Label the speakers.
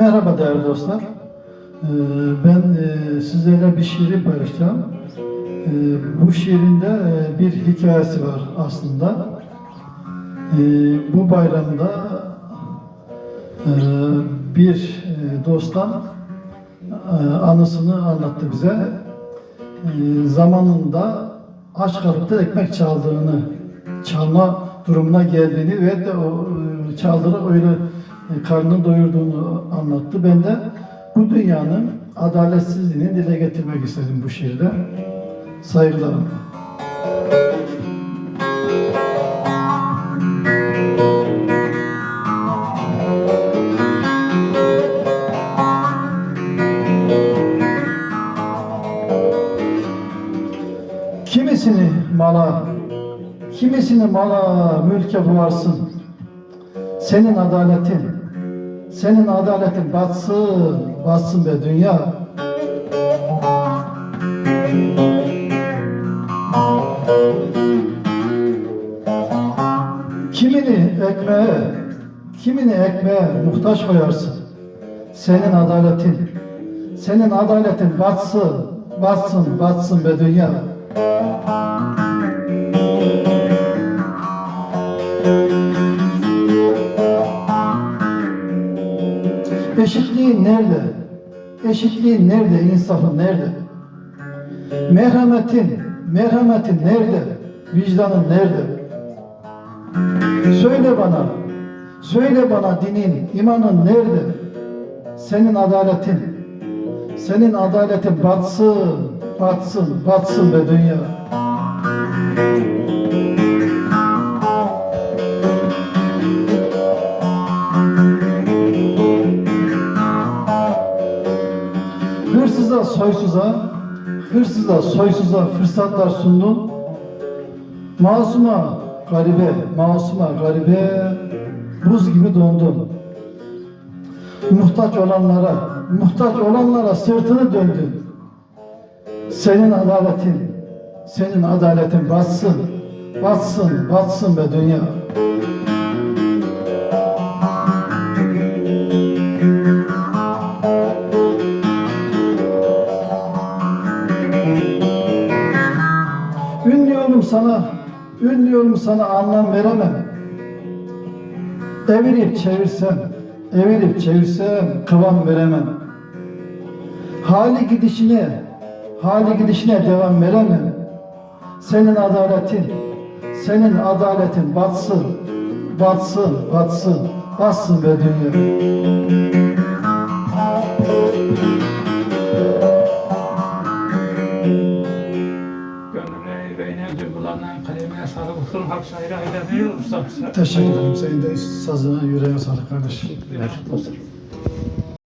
Speaker 1: Merhaba değerli dostlar. Ee, Ben e, sizlerle bir şiiri paylaşacağım. Ee, Bu şiirinde e, bir hikayesi var aslında. Ee, Bu bayramda e, bir dosttan anısını anlattı bize. Zamanında aç kalıp ekmek çaldığını, çalma durumuna geldiğini ve de o çaldırarak öyle karnını doyurduğunu anlattı. Ben de bu dünyanın adaletsizliğini dile getirmek istedim bu şiirde. Saygılarım. Kimisini mala, kimisini mala, mülke buvarsın. Senin adaletin, senin adaletin batsın, batsın be dünya. Kimini ekmeğe, kimini ekmeğe muhtaç koyarsın. Senin adaletin, senin adaletin batsın, batsın, batsın be dünya. Eşitliğin nerede? Eşitliğin nerede? İnsafın nerede? Merhametin, merhametin nerede? Vicdanın nerede? Söyle bana, söyle bana dinin, imanın nerede? Senin adaletin, senin adaletin batsın, batsın, batsın be dünya. Hırsıza, soysuza, hırsıza, soysuza fırsatlar sundun. Masuma, garibe, masuma, garibe buz gibi dondun. Muhtaç olanlara, muhtaç olanlara sırtını döndün. Senin adaletin, senin adaletin batsın, batsın, batsın be dünya. Ünlüyorum sana, ünlüyorum sana anlam veremem. Evirip çevirsem, evirip çevirsem kıvam veremem. Hali gidişine, hali gidişine devam veremem. Senin adaletin, senin adaletin batsın, batsın, batsın, batsın be dünya.
Speaker 2: Kalemine sağlık olsun. Hak şairi Aydemir Usta.
Speaker 1: Teşekkür ederim. Senin de sazına yüreğine sağlık kardeşim.
Speaker 2: Teşekkür ederim.